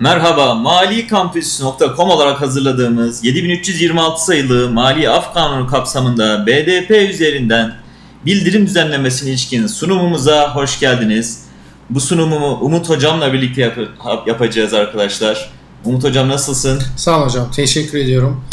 Merhaba, malikampüs.com olarak hazırladığımız 7326 sayılı Mali Af Kanunu kapsamında BDP üzerinden bildirim düzenlemesine ilişkin sunumumuza hoş geldiniz. Bu sunumu Umut Hocam'la birlikte yap- yapacağız arkadaşlar. Umut Hocam nasılsın? Sağ olun hocam. Teşekkür ediyorum.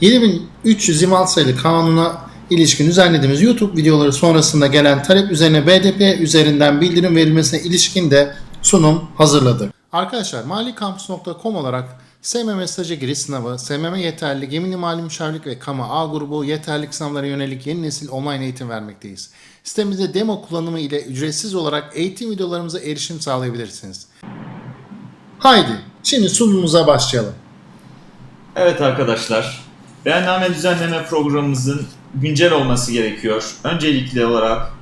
7326 sayılı kanuna ilişkin düzenlediğimiz YouTube videoları sonrasında gelen talep üzerine BDP üzerinden bildirim verilmesine ilişkin de sunum hazırladık. Arkadaşlar malikampus.com olarak SMM stajı giriş sınavı, SMM yeterli, gemini mali müşavirlik ve KAMA A grubu yeterlilik sınavlara yönelik yeni nesil online eğitim vermekteyiz. Sitemizde demo kullanımı ile ücretsiz olarak eğitim videolarımıza erişim sağlayabilirsiniz. Haydi şimdi sunumumuza başlayalım. Evet arkadaşlar, beyanname düzenleme programımızın güncel olması gerekiyor. Öncelikli olarak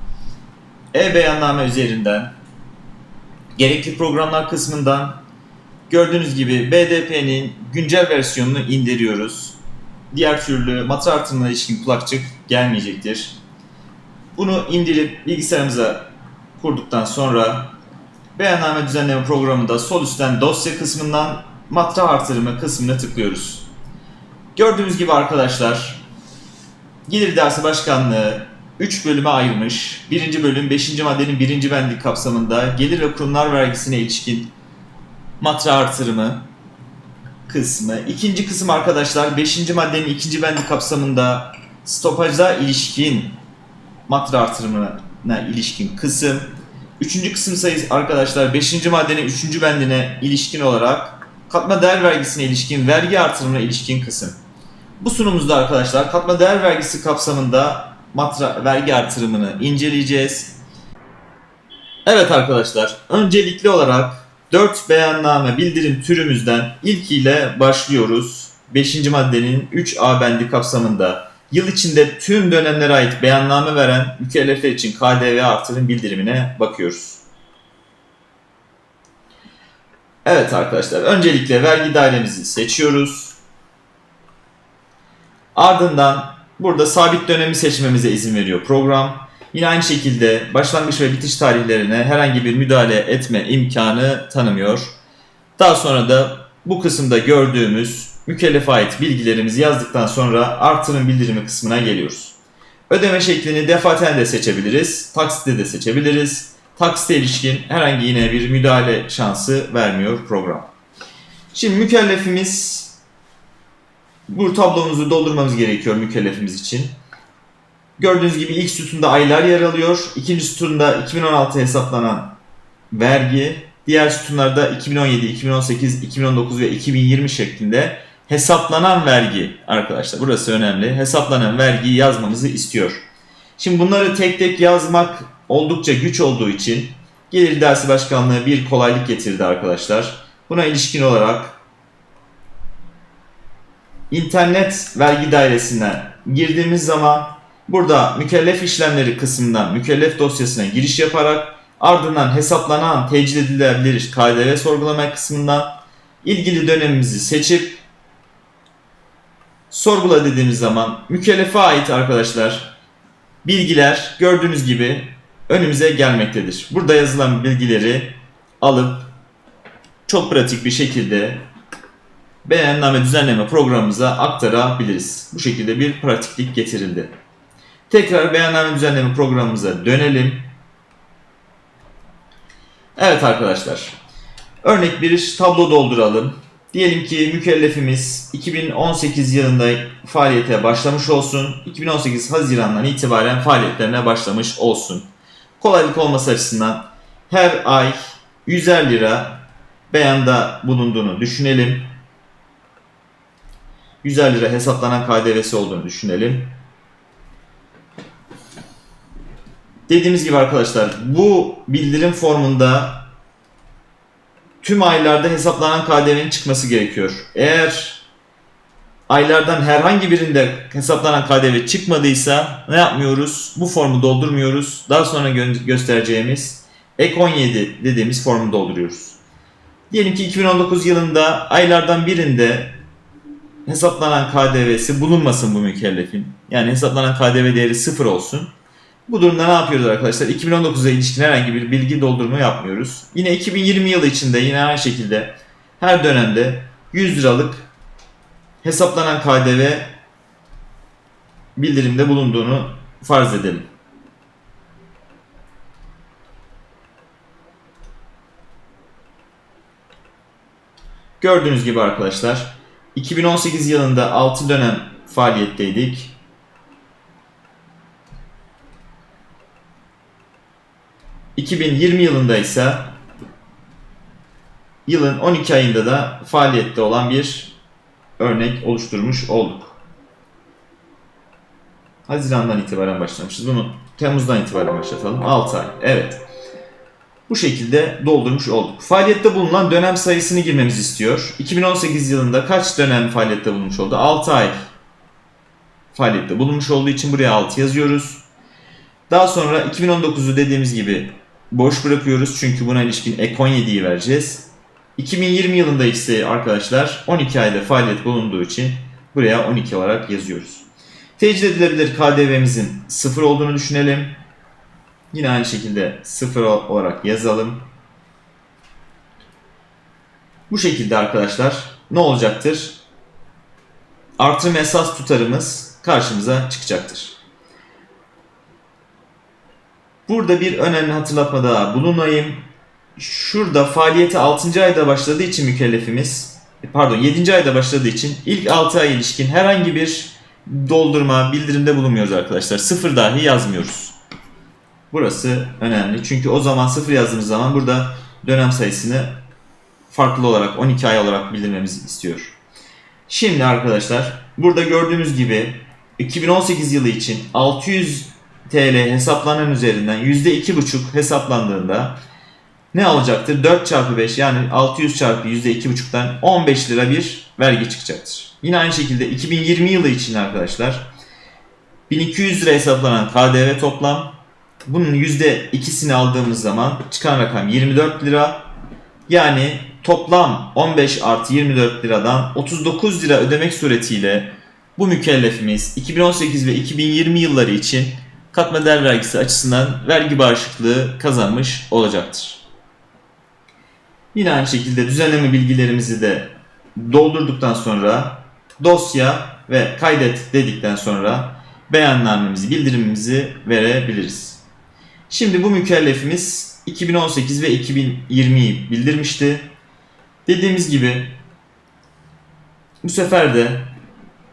e-beyanname üzerinden gerekli programlar kısmından gördüğünüz gibi BDP'nin güncel versiyonunu indiriyoruz. Diğer türlü matra artımına ilişkin kulakçık gelmeyecektir. Bunu indirip bilgisayarımıza kurduktan sonra beyanname düzenleme programında sol üstten dosya kısmından matra artırımı kısmına tıklıyoruz. Gördüğünüz gibi arkadaşlar Gelir Dersi Başkanlığı 3 bölüme ayırmış. Birinci bölüm 5. maddenin 1. bendi kapsamında gelir ve kurumlar vergisine ilişkin matra artırımı kısmı. İkinci kısım arkadaşlar 5. maddenin 2. bendi kapsamında stopaja ilişkin matra artırımına ilişkin kısım. Üçüncü kısım sayısı arkadaşlar 5. maddenin 3. bendine ilişkin olarak katma değer vergisine ilişkin vergi artırımına ilişkin kısım. Bu sunumumuzda arkadaşlar katma değer vergisi kapsamında matra vergi artırımını inceleyeceğiz. Evet arkadaşlar, öncelikli olarak 4 beyanname bildirim türümüzden ilkiyle başlıyoruz. 5. maddenin 3A bendi kapsamında yıl içinde tüm dönemlere ait beyanname veren mükellefler için KDV artırım bildirimine bakıyoruz. Evet arkadaşlar, öncelikle vergi dairemizi seçiyoruz. Ardından burada sabit dönemi seçmemize izin veriyor program. Yine aynı şekilde başlangıç ve bitiş tarihlerine herhangi bir müdahale etme imkanı tanımıyor. Daha sonra da bu kısımda gördüğümüz mükellefe ait bilgilerimizi yazdıktan sonra artırım bildirimi kısmına geliyoruz. Ödeme şeklini defaten de seçebiliriz, taksitle de seçebiliriz. Taksite ilişkin herhangi yine bir müdahale şansı vermiyor program. Şimdi mükellefimiz bu tablomuzu doldurmamız gerekiyor mükellefimiz için. Gördüğünüz gibi ilk sütunda aylar yer alıyor. İkinci sütunda 2016 hesaplanan vergi. Diğer sütunlarda 2017, 2018, 2019 ve 2020 şeklinde hesaplanan vergi arkadaşlar. Burası önemli. Hesaplanan vergiyi yazmamızı istiyor. Şimdi bunları tek tek yazmak oldukça güç olduğu için Gelir Dersi Başkanlığı bir kolaylık getirdi arkadaşlar. Buna ilişkin olarak internet vergi dairesine girdiğimiz zaman burada mükellef işlemleri kısmından mükellef dosyasına giriş yaparak ardından hesaplanan tecil edilebilir KDV sorgulama kısmından ilgili dönemimizi seçip sorgula dediğimiz zaman mükellefe ait arkadaşlar bilgiler gördüğünüz gibi önümüze gelmektedir. Burada yazılan bilgileri alıp çok pratik bir şekilde beyanname düzenleme programımıza aktarabiliriz. Bu şekilde bir pratiklik getirildi. Tekrar beyanname düzenleme programımıza dönelim. Evet arkadaşlar. Örnek bir tablo dolduralım. Diyelim ki mükellefimiz 2018 yılında faaliyete başlamış olsun. 2018 Haziran'dan itibaren faaliyetlerine başlamış olsun. Kolaylık olması açısından her ay 100'er lira beyanda bulunduğunu düşünelim. 100 lira hesaplanan KDV'si olduğunu düşünelim. Dediğimiz gibi arkadaşlar bu bildirim formunda tüm aylarda hesaplanan KDV'nin çıkması gerekiyor. Eğer aylardan herhangi birinde hesaplanan KDV çıkmadıysa ne yapmıyoruz? Bu formu doldurmuyoruz. Daha sonra gö- göstereceğimiz ek 17 dediğimiz formu dolduruyoruz. Diyelim ki 2019 yılında aylardan birinde hesaplanan KDV'si bulunmasın bu mükellefin. Yani hesaplanan KDV değeri sıfır olsun. Bu durumda ne yapıyoruz arkadaşlar? 2019'a ilişkin herhangi bir bilgi doldurma yapmıyoruz. Yine 2020 yılı içinde yine aynı şekilde her dönemde 100 liralık hesaplanan KDV bildirimde bulunduğunu farz edelim. Gördüğünüz gibi arkadaşlar 2018 yılında 6 dönem faaliyetteydik. ...2020 yılında ise... ...yılın 12 ayında da faaliyette olan bir örnek oluşturmuş olduk. Haziran'dan itibaren başlamışız. Bunu Temmuz'dan itibaren başlatalım. 6 ay. Evet. Bu şekilde doldurmuş olduk. Faaliyette bulunan dönem sayısını girmemizi istiyor. 2018 yılında kaç dönem faaliyette bulunmuş oldu? 6 ay faaliyette bulunmuş olduğu için buraya 6 yazıyoruz. Daha sonra 2019'u dediğimiz gibi boş bırakıyoruz çünkü buna ilişkin ek 17'yi vereceğiz. 2020 yılında ise arkadaşlar 12 ayda faaliyet bulunduğu için buraya 12 olarak yazıyoruz. Tecil edilebilir KDV'mizin 0 olduğunu düşünelim. Yine aynı şekilde 0 olarak yazalım. Bu şekilde arkadaşlar ne olacaktır? Artırım esas tutarımız karşımıza çıkacaktır. Burada bir önemli hatırlatma daha bulunayım. Şurada faaliyeti 6. ayda başladığı için mükellefimiz, pardon 7. ayda başladığı için ilk 6 ay ilişkin herhangi bir doldurma, bildirimde bulunmuyoruz arkadaşlar. Sıfır dahi yazmıyoruz. Burası önemli. Çünkü o zaman sıfır yazdığımız zaman burada dönem sayısını farklı olarak 12 ay olarak bildirmemizi istiyor. Şimdi arkadaşlar burada gördüğümüz gibi 2018 yılı için 600 TL hesaplanan üzerinden %2,5 hesaplandığında ne olacaktır? 4 çarpı 5 yani 600 çarpı %2,5'tan 15 lira bir vergi çıkacaktır. Yine aynı şekilde 2020 yılı için arkadaşlar 1200 lira hesaplanan KDV toplam bunun %2'sini aldığımız zaman çıkan rakam 24 lira. Yani toplam 15 artı 24 liradan 39 lira ödemek suretiyle bu mükellefimiz 2018 ve 2020 yılları için katma değer vergisi açısından vergi bağışıklığı kazanmış olacaktır. Yine aynı şekilde düzenleme bilgilerimizi de doldurduktan sonra dosya ve kaydet dedikten sonra beyannamemizi, bildirimimizi verebiliriz. Şimdi bu mükellefimiz 2018 ve 2020'yi bildirmişti. Dediğimiz gibi bu sefer de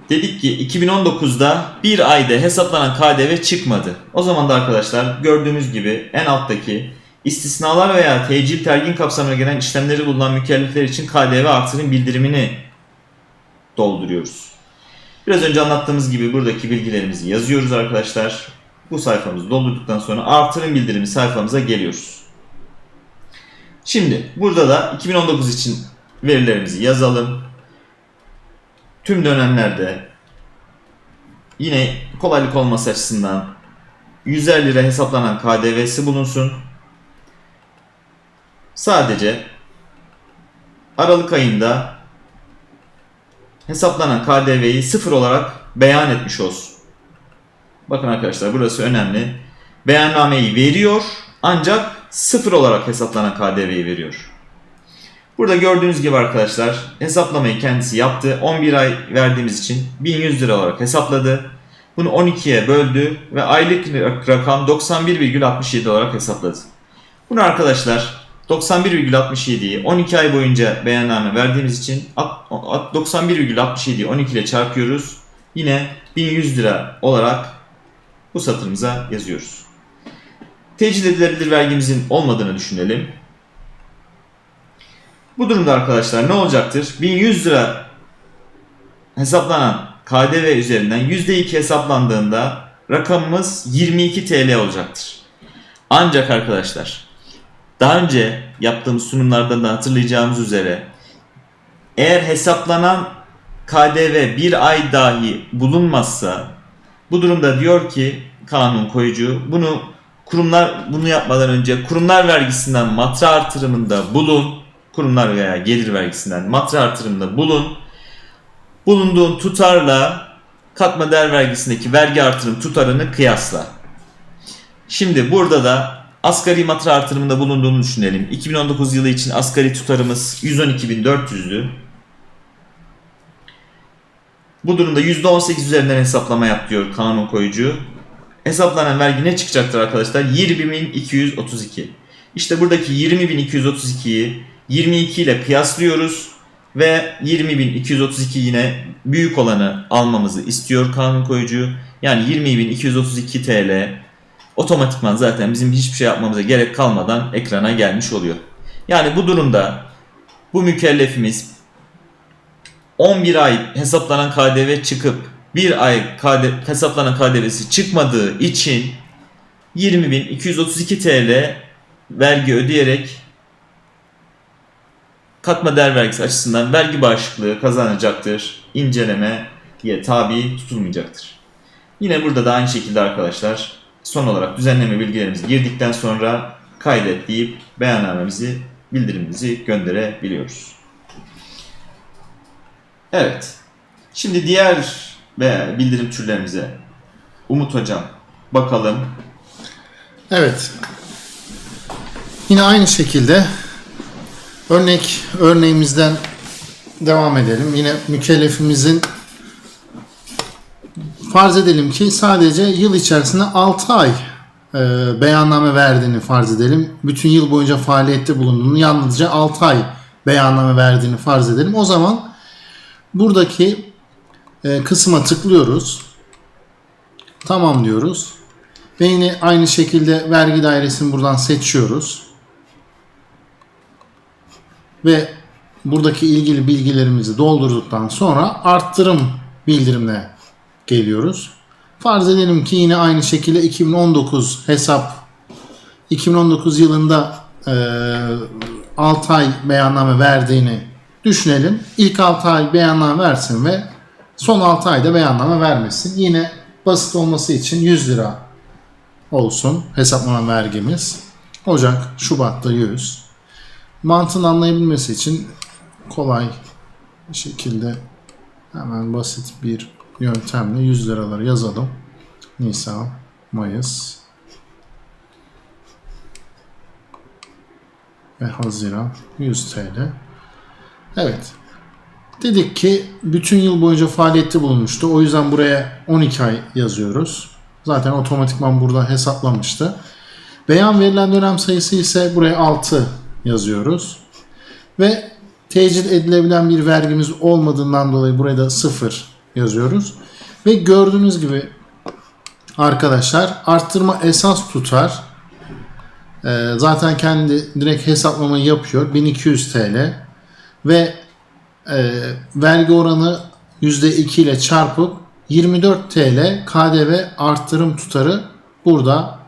dedik ki 2019'da bir ayda hesaplanan KDV çıkmadı. O zaman da arkadaşlar gördüğümüz gibi en alttaki istisnalar veya tecil tergin kapsamına giren işlemleri bulunan mükellefler için KDV artırım bildirimini dolduruyoruz. Biraz önce anlattığımız gibi buradaki bilgilerimizi yazıyoruz arkadaşlar. Bu sayfamızı doldurduktan sonra artırım bildirimi sayfamıza geliyoruz. Şimdi burada da 2019 için verilerimizi yazalım. Tüm dönemlerde yine kolaylık olması açısından 150 lira hesaplanan KDV'si bulunsun. Sadece Aralık ayında hesaplanan KDV'yi sıfır olarak beyan etmiş olsun. Bakın arkadaşlar burası önemli. Beyannameyi veriyor ancak sıfır olarak hesaplanan KDV'yi veriyor. Burada gördüğünüz gibi arkadaşlar hesaplamayı kendisi yaptı. 11 ay verdiğimiz için 1100 lira olarak hesapladı. Bunu 12'ye böldü ve aylık rakam 91,67 olarak hesapladı. Bunu arkadaşlar 91,67'yi 12 ay boyunca beyanname verdiğimiz için 91,67'yi 12 ile çarpıyoruz. Yine 1100 lira olarak bu satırımıza yazıyoruz. Tecil edilebilir vergimizin olmadığını düşünelim. Bu durumda arkadaşlar ne olacaktır? 1100 lira hesaplanan KDV üzerinden %2 hesaplandığında rakamımız 22 TL olacaktır. Ancak arkadaşlar daha önce yaptığımız sunumlardan da hatırlayacağımız üzere eğer hesaplanan KDV bir ay dahi bulunmazsa bu durumda diyor ki kanun koyucu bunu kurumlar bunu yapmadan önce kurumlar vergisinden matra artırımında bulun. Kurumlar veya gelir vergisinden matra artırımında bulun. Bulunduğun tutarla katma değer vergisindeki vergi artırım tutarını kıyasla. Şimdi burada da asgari matra artırımında bulunduğunu düşünelim. 2019 yılı için asgari tutarımız 112.400'dü. Bu durumda %18 üzerinden hesaplama yap diyor kanun koyucu. Hesaplanan vergi ne çıkacaktır arkadaşlar? 20.232. İşte buradaki 20.232'yi 22 ile kıyaslıyoruz ve 20.232 yine büyük olanı almamızı istiyor kanun koyucu. Yani 20.232 TL otomatikman zaten bizim hiçbir şey yapmamıza gerek kalmadan ekrana gelmiş oluyor. Yani bu durumda bu mükellefimiz 11 ay hesaplanan KDV çıkıp bir ay KD, hesaplanan KDV'si çıkmadığı için 20.232 TL vergi ödeyerek katma değer vergisi açısından vergi bağışıklığı kazanacaktır. İncelemeye tabi tutulmayacaktır. Yine burada da aynı şekilde arkadaşlar son olarak düzenleme bilgilerimizi girdikten sonra kaydet deyip beyannamemizi bildirimimizi gönderebiliyoruz. Evet. Şimdi diğer bildirim türlerimize Umut Hocam bakalım. Evet. Yine aynı şekilde örnek örneğimizden devam edelim. Yine mükellefimizin farz edelim ki sadece yıl içerisinde 6 ay e, beyanname verdiğini farz edelim. Bütün yıl boyunca faaliyette bulunduğunu yalnızca 6 ay beyanname verdiğini farz edelim. O zaman buradaki e, kısma tıklıyoruz. Tamam diyoruz. Ve yine aynı şekilde vergi dairesini buradan seçiyoruz. Ve buradaki ilgili bilgilerimizi doldurduktan sonra arttırım bildirimine geliyoruz. Farz edelim ki yine aynı şekilde 2019 hesap 2019 yılında e, 6 ay beyanname verdiğini düşünelim. İlk 6 ay beyanname versin ve son 6 ayda beyanname vermesin. Yine basit olması için 100 lira olsun hesaplanan vergimiz. Ocak, Şubat'ta 100. Mantığını anlayabilmesi için kolay bir şekilde hemen basit bir yöntemle 100 liraları yazalım. Nisan, Mayıs ve Haziran 100 TL. Evet. Dedik ki bütün yıl boyunca faaliyette bulunmuştu. O yüzden buraya 12 ay yazıyoruz. Zaten otomatikman burada hesaplamıştı. Beyan verilen dönem sayısı ise buraya 6 yazıyoruz. Ve tecil edilebilen bir vergimiz olmadığından dolayı buraya da 0 yazıyoruz. Ve gördüğünüz gibi arkadaşlar arttırma esas tutar. Ee, zaten kendi direkt hesaplamayı yapıyor. 1200 TL. Ve e, vergi oranı %2 ile çarpıp 24 TL KDV arttırım tutarı burada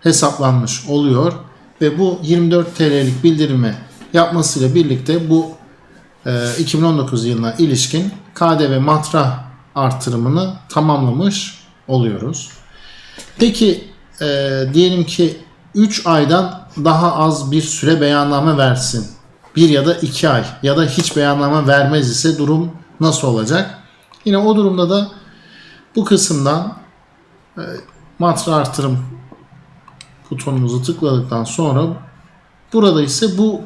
hesaplanmış oluyor. Ve bu 24 TL'lik bildirimi yapmasıyla birlikte bu e, 2019 yılına ilişkin KDV matra artırımını tamamlamış oluyoruz. Peki e, diyelim ki 3 aydan daha az bir süre beyanname versin. 1 ya da 2 ay ya da hiç beyanname vermez ise durum nasıl olacak? Yine o durumda da bu kısımdan e, matra artırım butonumuzu tıkladıktan sonra burada ise bu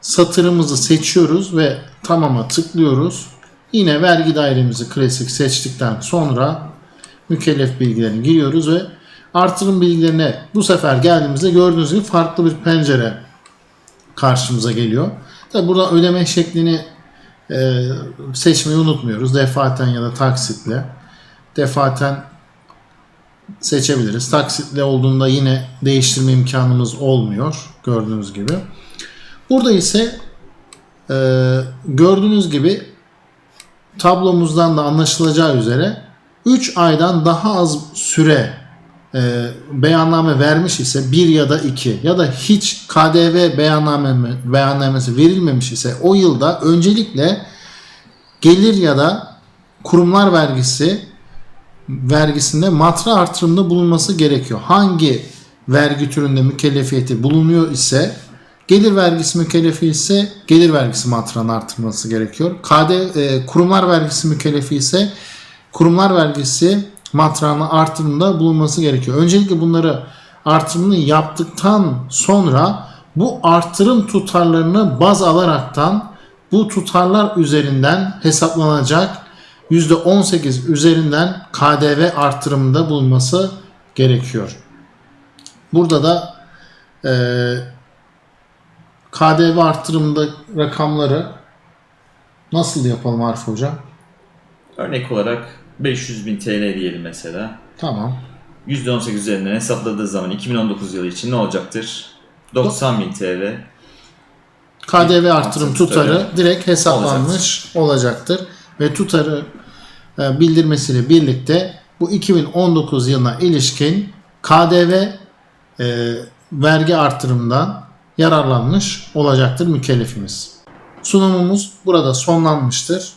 satırımızı seçiyoruz ve tamama tıklıyoruz. Yine vergi dairemizi klasik seçtikten sonra mükellef bilgilerini giriyoruz ve artırım bilgilerine bu sefer geldiğimizde gördüğünüz gibi farklı bir pencere karşımıza geliyor. Tabi burada ödeme şeklini e, seçmeyi unutmuyoruz. Defaten ya da taksitle. Defaten seçebiliriz. Taksitle olduğunda yine değiştirme imkanımız olmuyor. Gördüğünüz gibi. Burada ise e, gördüğünüz gibi tablomuzdan da anlaşılacağı üzere 3 aydan daha az süre e, beyanname vermiş ise 1 ya da 2 ya da hiç KDV beyanname, beyannamesi verilmemiş ise o yılda öncelikle gelir ya da kurumlar vergisi vergisinde matra artırımında bulunması gerekiyor. Hangi vergi türünde mükellefiyeti bulunuyor ise gelir vergisi mükellefi ise gelir vergisi matranı artırması gerekiyor. KD e, kurumlar vergisi mükellefi ise kurumlar vergisi matrağını artırımında bulunması gerekiyor. Öncelikle bunları artırımını yaptıktan sonra bu artırım tutarlarını baz alaraktan bu tutarlar üzerinden hesaplanacak %18 üzerinden KDV artırımında bulunması gerekiyor. Burada da e, KDV artırımında rakamları nasıl yapalım Arif Hocam? Örnek olarak 500 bin TL diyelim mesela. Tamam. %18 üzerinden hesapladığı zaman 2019 yılı için ne olacaktır? 90 bin TL. KDV artırım tutarı tutarı direkt hesaplanmış olacaktır. Ve tutarı e, bildirmesiyle birlikte bu 2019 yılına ilişkin KDV e, vergi artırımından yararlanmış olacaktır mükellefimiz. Sunumumuz burada sonlanmıştır.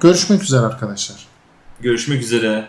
Görüşmek üzere arkadaşlar. Görüşmek üzere.